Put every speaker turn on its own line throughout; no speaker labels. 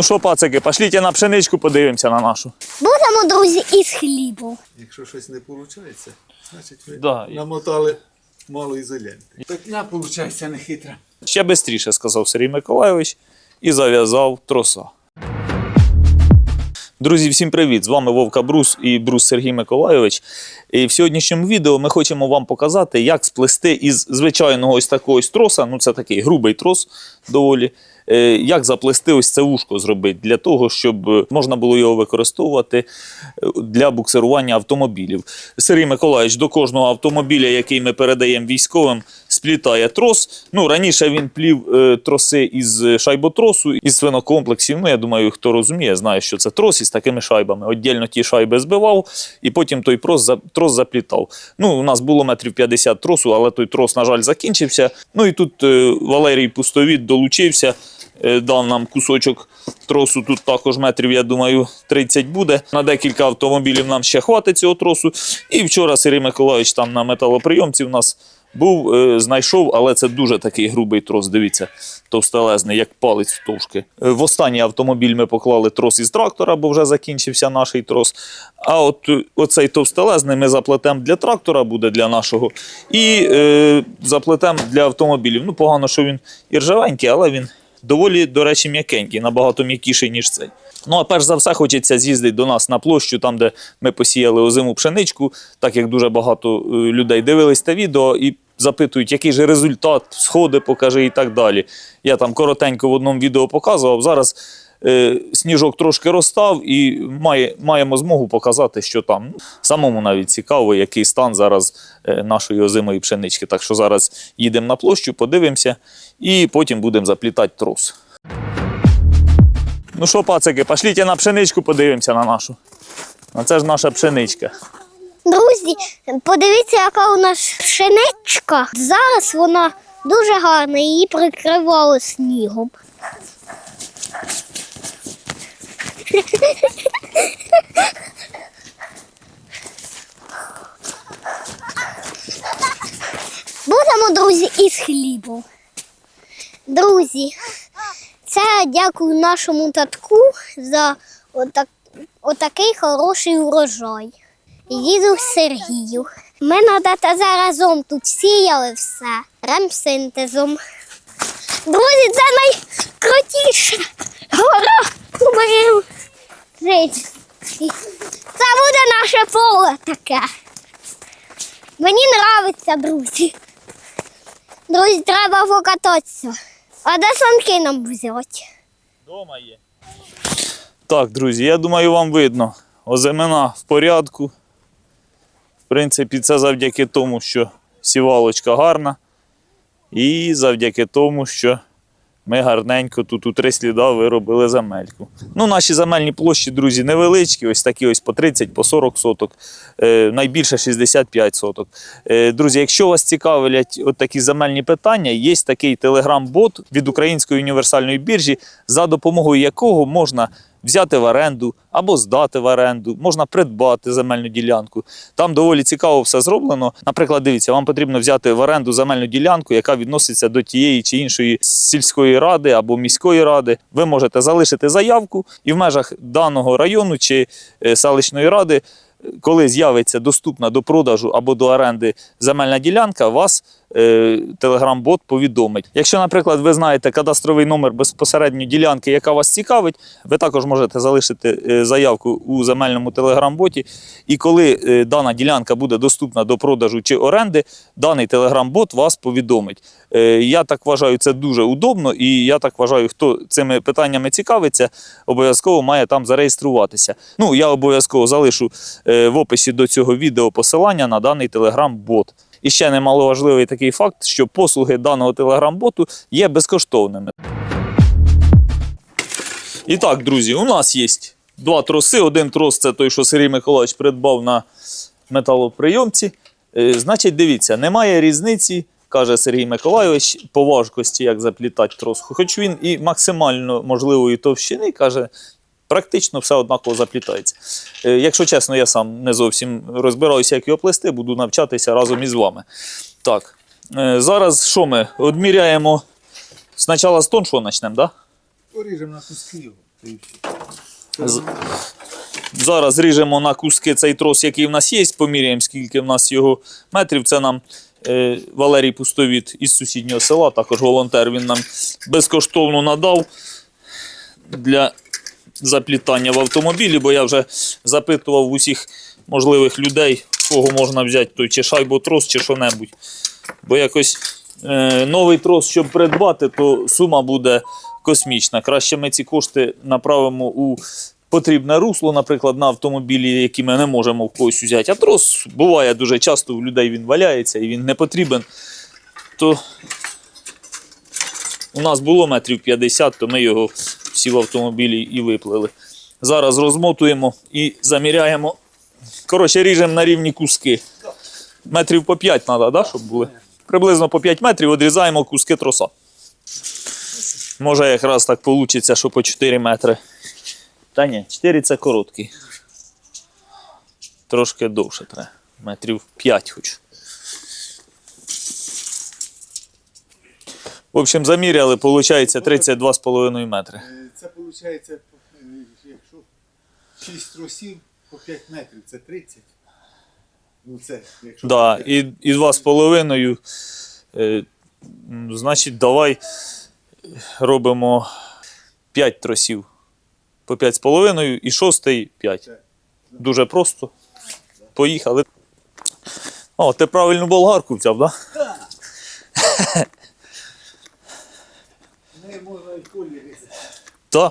Ну що, пацики, пошліть на пшеничку подивимося на нашу.
Будемо, друзі, із хлібом.
Якщо щось не виходить, значить ви
Да.
намотали мало ізоленти. Петля виходить не хитра.
Ще швидше, сказав Сергій Миколайович, і зав'язав троса. Друзі, всім привіт! З вами Вовка Брус і Брус Сергій Миколайович. І в сьогоднішньому відео ми хочемо вам показати, як сплести із звичайного ось такого ось троса, ну це такий грубий трос доволі, як заплести ось це вушко зробити для того, щоб е, можна було його використовувати е, для буксирування автомобілів. Сергій Миколаївич до кожного автомобіля, який ми передаємо військовим, сплітає трос. Ну, раніше він плів е, троси із шайботросу, із свинокомплексів. Ну, я думаю, хто розуміє, знає, що це трос із такими шайбами. Отдільно ті шайби збивав, і потім той трос, трос заплітав. Ну, у нас було метрів 50 тросу, але той трос, на жаль, закінчився. Ну і тут е, Валерій Пустовіт долучився. Е, Дав нам кусочок тросу, тут також метрів, я думаю, 30 буде. На декілька автомобілів нам ще хватить цього тросу. І вчора Сергій Миколаївич там на металоприйомці в нас був, е, знайшов, але це дуже такий грубий трос. Дивіться, товстелезний, як палець втовшки. Е, В останній автомобіль ми поклали трос із трактора, бо вже закінчився наш трос. А от оцей товстелезний ми заплетемо для трактора, буде для нашого, і е, заплетемо для автомобілів. Ну, погано, що він і ржавенький, але він доволі, до речі, м'якенький, набагато м'якіший, ніж цей. Ну, а перш за все, хочеться з'їздити до нас на площу, там, де ми посіяли озиму пшеничку, так як дуже багато е, людей дивились те відео і запитують, який же результат, сходи покажи і так далі. Я там коротенько в одному відео показував. Зараз сніжок трошки розстав і має, маємо змогу показати, що там. Ну, Самому навіть цікаво, який стан зараз е, нашої озимої пшенички. Так що зараз їдемо на площу, подивимося і потім будемо заплітати трос. Ну що, пацики, пошліть на пшеничку подивимося на нашу. А це ж наша пшеничка.
Друзі, подивіться, яка у нас пшеничка. Зараз вона дуже гарна, її прикривало снігом. Будемо, друзі, із хлібом. Друзі, це дякую нашому татку за отак, отакий хороший урожай. Їду Сергію. Ми на тата заразом тут сіяли все ремсинтезом. Друзі, це найкрутіша таке. Мені подобається, друзі. Друзі, треба покататися. А де санки нам взяти?
Дома є. Так, друзі, я думаю, вам видно. Озимина в порядку. В принципі, це завдяки тому, що сівалочка гарна. І завдяки тому, що ми гарненько тут у три сліда виробили земельку. Ну, наші земельні площі, друзі, невеличкі, ось такі ось по 30, по 40 соток, е, найбільше 65 соток. Е, друзі, якщо вас цікавлять от такі земельні питання, є такий телеграм-бот від Української універсальної біржі, за допомогою якого можна взяти в оренду або здати в оренду, можна придбати земельну ділянку. Там доволі цікаво все зроблено. Наприклад, дивіться, вам потрібно взяти в оренду земельну ділянку, яка відноситься до тієї чи іншої сільської ради або міської ради. Ви можете залишити заявку і в межах даного району чи е, селищної ради. Коли з'явиться доступна до продажу або до оренди земельна ділянка, вас телеграм-бот повідомить. Якщо, наприклад, ви знаєте кадастровий номер безпосередньо ділянки, яка вас цікавить, ви також можете залишити е, заявку у земельному телеграм-боті. І коли е, дана ділянка буде доступна до продажу чи оренди, даний телеграм-бот вас повідомить. Е, я так вважаю, це дуже удобно, і я так вважаю, хто цими питаннями цікавиться, обов'язково має там зареєструватися. Ну, я обов'язково залишу е, в описі до цього відео посилання на даний телеграм-бот. І ще немаловажливий такий факт, що послуги даного телеграм-боту є безкоштовними. І так, друзі, у нас є два троси. Один трос це той, що Сергій Миколаївич придбав на металоприйомці. Е, Значить, дивіться, немає різниці, каже Сергій Миколайович, по важкості, як заплітати трос. Хоч він і максимально можливої товщини, каже, практично все однаково заплітається. Е, Якщо чесно, я сам не зовсім розбираюся, як його плести, буду навчатися разом із вами. Так, е, зараз що ми? Одміряємо спочатку з тоншого почнемо, так? Да?
Поріжемо на куски.
З- Зараз ріжемо на куски цей трос, який в нас є, поміряємо, скільки в нас його метрів. Це нам е, Валерій Пустовіт із сусіднього села, також волонтер. Він нам безкоштовно надав для заплітання в автомобілі, бо я вже запитував усіх можливих людей, кого можна взяти той чи шайботрос, чи що-небудь. Бо якось е, новий трос, щоб придбати, то сума буде космічна. Краще ми ці кошти направимо у потрібне русло, наприклад, на автомобілі, які ми не можемо в когось взяти. А трос буває дуже часто у людей він валяється і він не потрібен. То у нас було метрів 50, то ми його всі в автомобілі і виплили. Зараз розмотуємо і заміряємо. Коротше, ріжемо на рівні куски. Метрів по 5 треба, да, щоб були? Приблизно по 5 метрів відрізаємо куски троса. Може, якраз так вийде, що по 4 метри. Та ні, 4 це короткий. Трошки довше треба. Метрів 5 хоч. В общем, заміряли, виходить 32,5 метри.
Виходить, якщо 6 тросів по 5 метрів, це 30. Ну це, якщо
Да,
так.
і, і 2,5. Е, значить, давай робимо 5 тросів по 5,5 і шостий 5. Дуже просто. Поїхали. О, ти правильну болгарку взяв, так? Да?
Не можна і колі різати.
Та.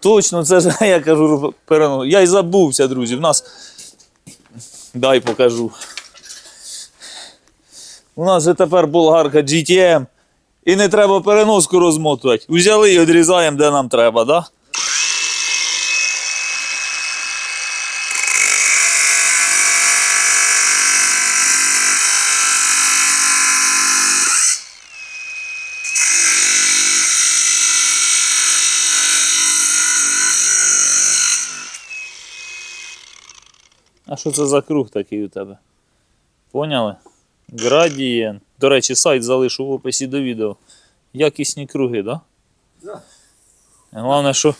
Точно, це ж я кажу, перену. Я й забувся, друзі. В нас. Дай покажу. У нас же тепер болгарка GTM. І не треба переноску розмотувати. Взяли і відрізаємо, де нам треба, да? А що це за круг такий у тебе? Поняли? Градієнт. До речі, сайт залишу в описі до відео. Якісні круги, так? Да? Головне, що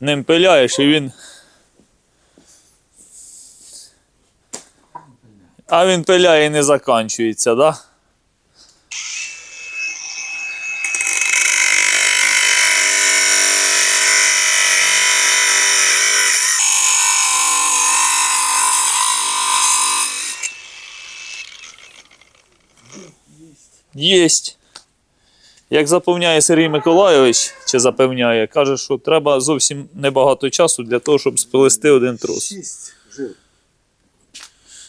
ним пиляєш і він. А він пиляє і не заканчується, так? Да? Єсть. Як запевняє Сергій Миколайович, чи запевняє, каже, що треба зовсім небагато часу для того, щоб сплести один трос.
6 жил.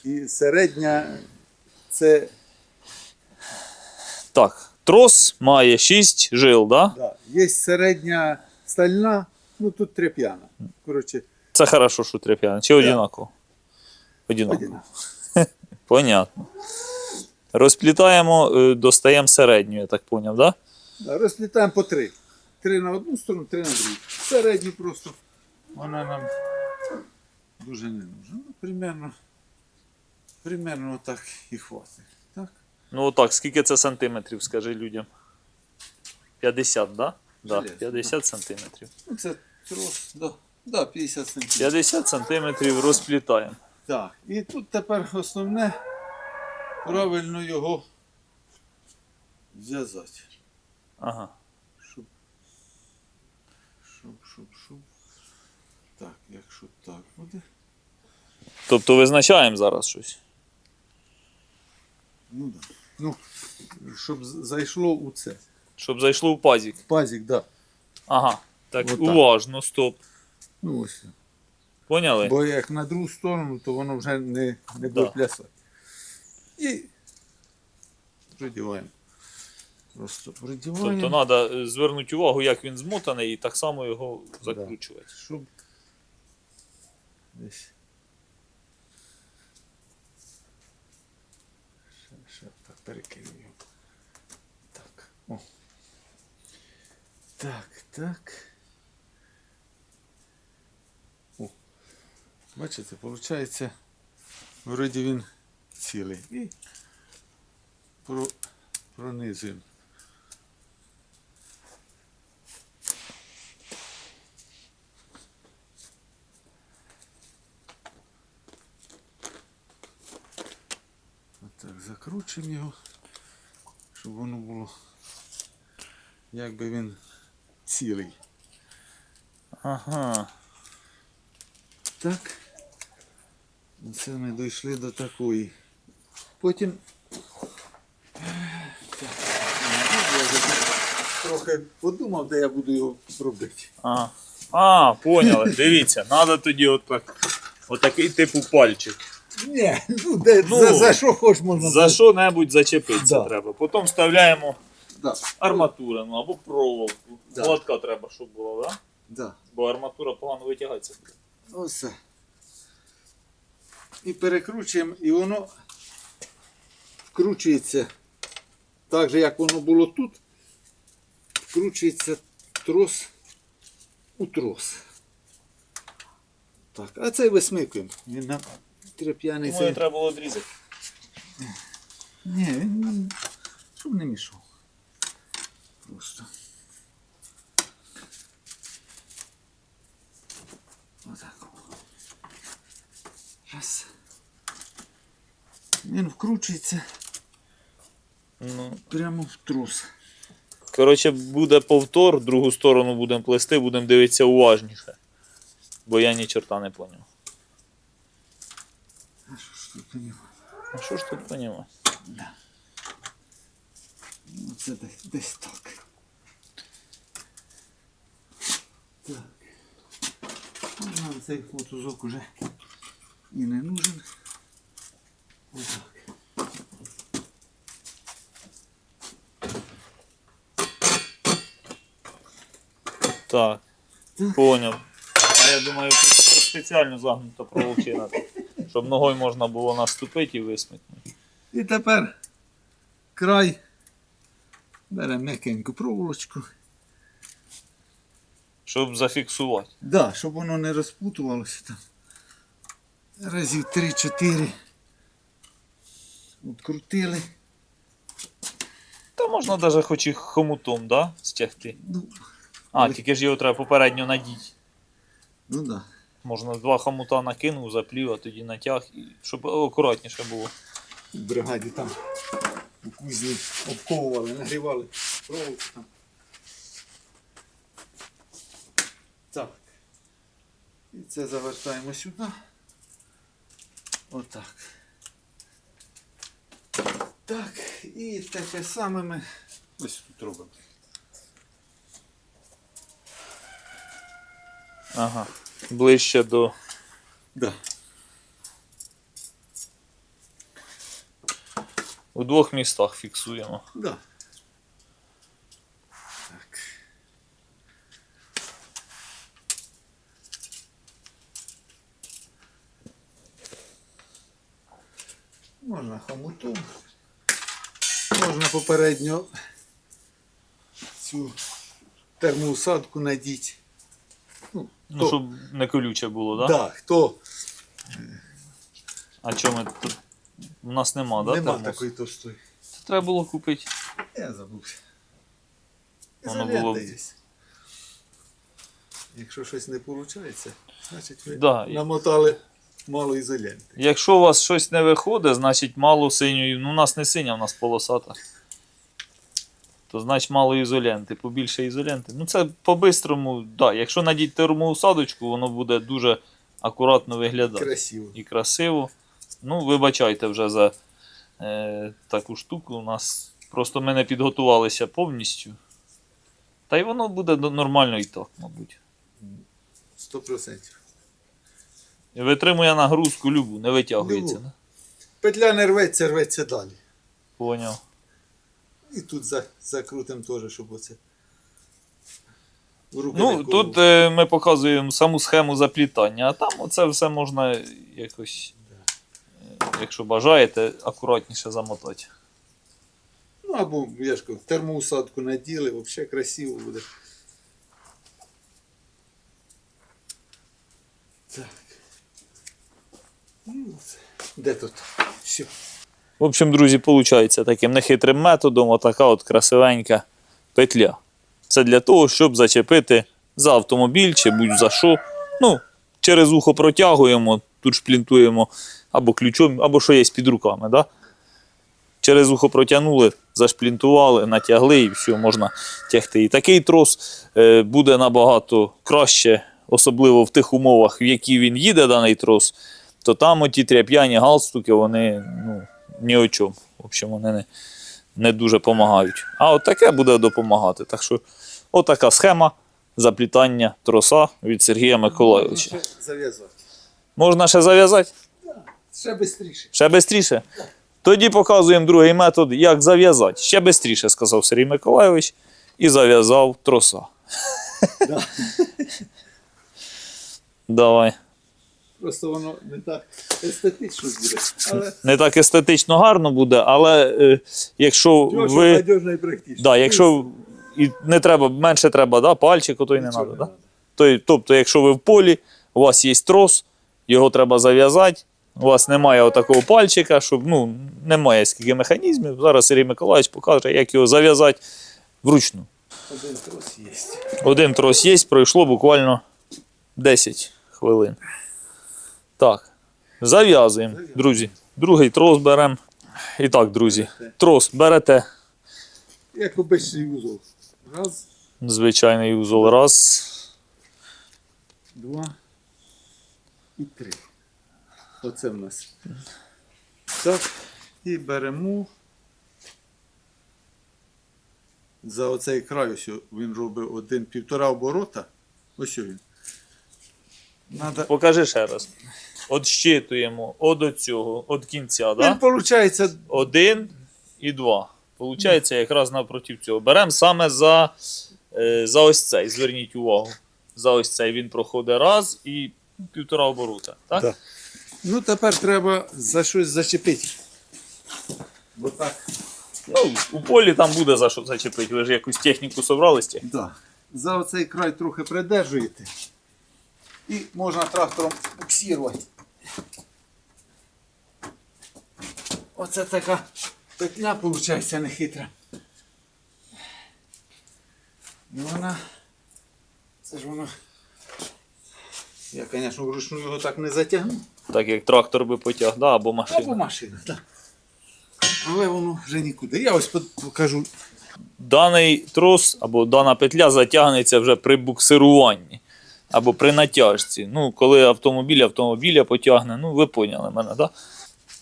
І середня це
Так, трос має 6 жил, да?
да, є середня стальна, ну тут тряп'яна. Коротше,
Це хорошо, що тряп'яне. Чи одинаково? Одинаково.
одина.
Понятно. Розплітаємо, е, достаємо середню, я так поняв, да?
Да, розплітаємо по три. Три на одну сторону, три на другу. Середню просто. Вона нам дуже не нужна. Ну, примерно, примерно так і хватить. Так?
Ну отак, скільки це сантиметрів, скажи людям? 50, да? Да, 50 сантиметрів.
Ну, це трос, да, да, 50 сантиметрів.
50 сантиметрів розплітаємо.
Так, і тут тепер основне правильно його зв'язати.
Ага.
Щоб, щоб, щоб, щоб. Так, якщо так буде.
Тобто визначаємо зараз щось.
Ну, да. ну щоб зайшло у це.
Щоб зайшло в пазік.
Пазик, да.
Ага. Так,
Отак.
уважно, стоп.
Ну ось.
Поняли?
Бо як на другу сторону, то воно вже не, не буде
Да.
плясати. І придіваємо. Просто
Тобто
придіваємо,
треба звернути увагу, як він змотаний, і так само його закручувати.
щоб десь. Ще, ще так перекину його. Так. О. Так, так. О. Бачите, виходить, вроді він цілий. І про пронизуємо. Отак, закручуємо його, щоб воно було, якби він цілий.
Ага.
Так. Це ми дійшли до такої. Потім. Я трохи подумав, де я буду його робити.
А, а поняли. Дивіться, треба тоді отак. Отакий типу пальчик.
Ні, ну, де,
Ну,
за, за що хоч можна.
За що-небудь зачепитися
Да.
треба. Потім вставляємо
Да,
арматуру ну, або проволоку.
Да.
Гладка треба, щоб була, да?
да.
бо арматура погано витягається.
Ось. це. І перекручуємо, і воно вкручується так же, як воно було тут. Вкручується трос у трос. Так, а цей висмикуємо. Він
Тому його
цей.
треба було відрізати.
Ні, він щоб не мішав. Просто. Отак. Раз. Він вкручується
Ну,
прямо в трус.
коротше, буде повтор, другу сторону будемо плести, будемо дивитися уважніше. Бо я ні чорта не поняв.
А що ж тут нього?
А що ж тут понімати?
Ну, Це десь, десь так. Так. Ну, Нам цей фотозок уже і не нужен. Отак.
Так,
Так.
поняв. А я думаю, тут спеціально загнута проволочина, щоб ногою можна було наступити і висмикнути.
І тепер край. Беремо м'якеньку проволочку.
Щоб зафіксувати.
Да, щоб воно не розпутувалося там. Разів 3-4. Открутили.
Та можна навіть хоч і хомутом, да? стягти.
Ну,
А, тільки ж його треба попередньо надіти.
ну да.
Можна два хомута накинув, заплів, а тоді натяг, щоб акуратніше було.
В бригаді там у кузні обковували, нагрівали проволоку там. Так. І це завертаємо сюди. Отак. Так, і таке саме ми ось тут робимо.
Ага. Ближче до.
Да.
У двох містах фіксуємо.
Да. Так. Можна хомутом. Можна попередньо цю термоусадку надіти. Ну,
Ну,
хто,
щоб не колюче було, так?
да?
Да?
хто
А чому ми тут? У нас нема, да?
нема
термосу?
такої товстої.
Це треба було купити.
Я забувся.
Воно було-
є. Якщо щось не виходить, значить ви
Да.
намотали мало ізоленти.
Якщо у вас щось не виходить, значить мало синьої. Ну, у нас не синя, у нас полосата. То значить мало ізоленти, побільше ізоленти. Ну це по-бистрому, да. Якщо надіть термоусадочку, воно буде дуже акуратно виглядати.
Красиво.
і красиво. Ну, вибачайте вже за е, таку штуку. У нас просто ми не підготувалися повністю. Та й воно буде нормально і так, мабуть.
Сто процентів.
Витримує нагрузку любу, не витягується.
Любу.
Да?
Петля не рветься, рветься далі.
Поняв.
І тут за, закрутимо теж, щоб оце. руки
Ну, тут е, ми показуємо саму схему заплітання, а там оце все можна якось, е, якщо бажаєте, акуратніше замотати.
Ну або я ж кажу, термоусадку наділи, взагалі красиво буде. Так. Ну. Де тут? Все.
В общем, друзі, виходить таким нехитрим методом отака от красивенька петля. Це для того, щоб зачепити за автомобіль чи будь-за що. Ну, через ухо протягуємо, тут шплінтуємо або ключом, або що є під руками. Да? через ухо протягнули, зашплінтували, натягли і все, можна тягти. І такий трос е, буде набагато краще, особливо в тих умовах, в які він їде, даний трос, то там оті тряп'яні галстуки, вони ну, ні о чому. В общем, вони не, не дуже допомагають. А от таке буде допомагати. Так що, отака схема заплітання троса від Сергія Миколайовича.
Можна ще зав'язати.
Можна ще зав'язати?
Ще швидше.
Ще швидше? Тоді показуємо другий метод, як зав'язати. Ще швидше, сказав Сергій Миколайович, і зав'язав троса. Давай.
Просто воно не так естетично буде. Але
Не так естетично гарно буде, але е, якщо
дьошо,
ви.
надіжно і практично.
Да, якщо і не треба, менше треба, да, пальчик ото й не
Нічого
треба.
не
Да?
надо.
То- Тобто, якщо ви в полі, у вас є трос, його треба зав'язати. У вас немає отакого пальчика, щоб ну, немає скільки механізмів. Зараз Сергій Миколаївич покаже, як його зав'язати вручну.
Один трос є.
Один трос є, пройшло буквально 10 хвилин. Так, зав'язуємо, друзі. Другий трос беремо. І так, друзі, трос берете.
Як обичний узол. Раз,
Звичайний узол. Раз.
два і три. Оце в нас. Так. І беремо. За оцей край ось він робить один півтора оборота. Ось він. Надо...
Покажи ще раз. От щитуємо от цього, от кінця,
Він,
да?
виходить,
Один і два. Получається якраз напроти цього. Беремо саме за, е, за ось цей. Зверніть увагу. За ось цей він проходить раз і півтора оборота. Так?
Так. ну тепер треба за щось зачепити. Бо так.
Ну, у полі там буде за що зачепити. Ви ж якусь техніку собралися.
Да. За оцей край трохи придержуєте. І можна трактором буксирувати. Оце така петля, виходить, нехитра. І вона. Це ж воно. Я, звісно, вручну його так не затягну.
Так як трактор би потяг, да, або машина.
Або
машина.
машина, так. Але воно вже нікуди. Я ось покажу.
Даний трос або дана петля затягнеться вже при буксируванні або при натяжці. Ну, коли автомобіль автомобіля потягне, ну ви поняли мене, так? Да?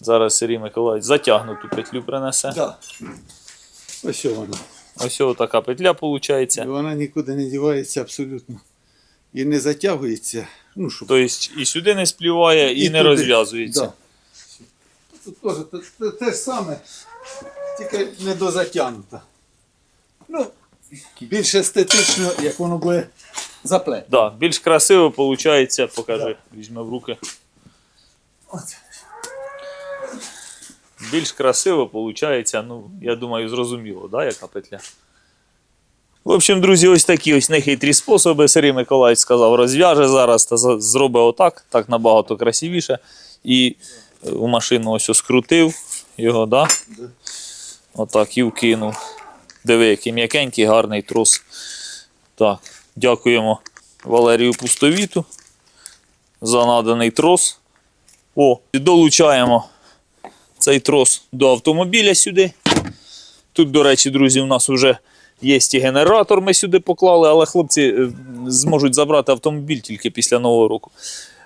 Зараз Сергій Миколаївич затягнуту петлю принесе.
Да. Ось воно.
Ось така петля виходить.
І вона нікуди не дівається абсолютно. І не затягується. Ну, щоб...
Тобто і сюди не спліває, і, не
туди.
розв'язується.
Да. Тут теж те, те, те ж саме, тільки не дозатягнуто. Ну, більш естетично, як воно буде заплет.
Да, більш красиво виходить, покажи, візьме в руки.
Оце.
Більш красиво виходить, ну, я думаю, зрозуміло, да, яка петля. В общем, друзі, ось такі ось нехитрі способи. Сергій Миколаївич сказав, розв'яже зараз та зробить отак, так набагато красивіше. І е, у машину ось ось скрутив його, да?
Да.
Отак і вкинув. Диви, який м'якенький, гарний трос. Так, дякуємо Валерію Пустовіту за наданий трос. О, долучаємо цей трос до автомобіля сюди. Тут, до речі, друзі, у нас вже є і генератор, ми сюди поклали, але хлопці е, зможуть забрати автомобіль тільки після Нового року.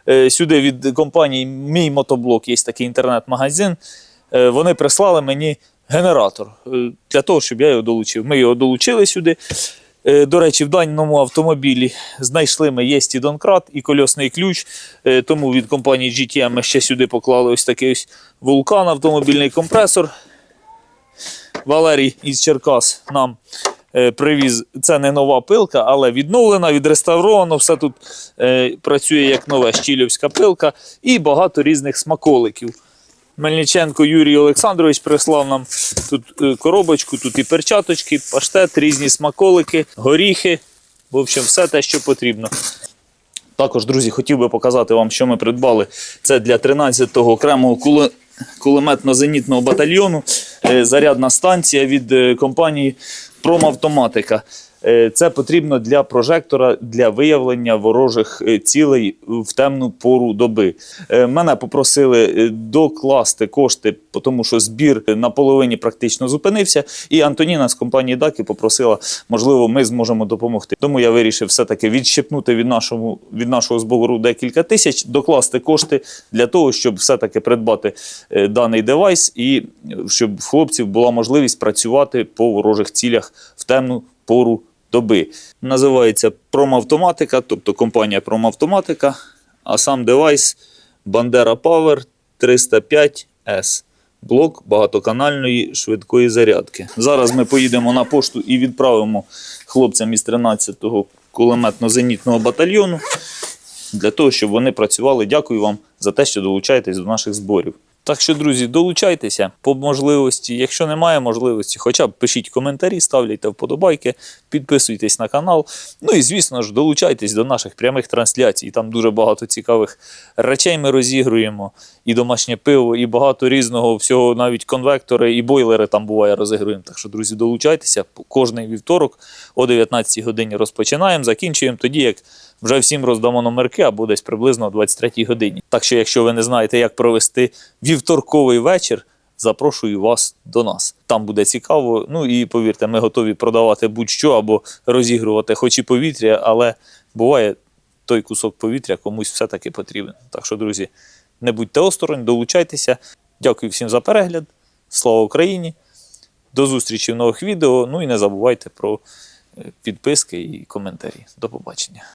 Е, Сюди від компанії Мій мотоблок є такий інтернет-магазин. Е, Вони прислали мені генератор для того, щоб я його долучив. Ми його долучили сюди. Е, До речі, в даному автомобілі знайшли ми є і донкрат, і кольосний ключ. Е, Тому від компанії GTM ми ще сюди поклали ось такий ось вулкан, автомобільний компресор. Валерій із Черкас нам е, привіз. Це не нова пилка, але відновлена, відреставровано. Все тут працює як нова щілівська пилка і багато різних смаколиків. Мельниченко Юрій Олександрович прислав нам тут е, коробочку, тут і перчаточки, паштет, різні смаколики, горіхи. В общем, все те, що потрібно. Також, друзі, хотів би показати вам, що ми придбали. Це для 13-го окремого куле- кулеметно-зенітного батальйону. Е, Зарядна станція від е, компанії Промавтоматика. Е, Це потрібно для прожектора для виявлення ворожих е, цілей в темну пору доби. Е, Мене попросили докласти кошти, тому що збір на половині практично зупинився. І Антоніна з компанії Даки попросила, можливо, ми зможемо допомогти. Тому я вирішив все-таки відщепнути від нашого, від нашого збору декілька тисяч, докласти кошти для того, щоб все-таки придбати даний девайс і щоб в хлопців була можливість працювати по ворожих цілях в темну пору доби. Називається Промавтоматика, тобто компанія Промавтоматика, а сам девайс Bandera Power 305S. Блок багатоканальної швидкої зарядки. Зараз ми поїдемо на пошту і відправимо хлопцям із 13-го кулеметно-зенітного батальйону для того, щоб вони працювали. Дякую вам за те, що долучаєтесь до наших зборів. Так що, друзі, долучайтеся по можливості. Якщо немає можливості, хоча б пишіть коментарі, ставляйте вподобайки, підписуйтесь на канал. Ну і звісно ж, долучайтесь до наших прямих трансляцій. Там дуже багато цікавих речей ми розігруємо. І домашнє пиво, і багато різного всього, навіть конвектори і бойлери там буває розігруємо. Так що, друзі, долучайтеся. Кожний вівторок о 19 годині розпочинаємо, закінчуємо тоді, як вже всім роздамо номерки або десь приблизно о 23 годині. Так що, якщо ви не знаєте, як провести вівторковий вечір, запрошую вас до нас. Там буде цікаво. Ну і повірте, ми готові продавати будь-що або розігрувати хоч і повітря, але буває той кусок повітря комусь все-таки потрібен. Так що, друзі, не будьте осторонь, долучайтеся. Дякую всім за перегляд. Слава Україні! До зустрічі в нових відео. Ну і не забувайте про е, підписки і коментарі. До побачення.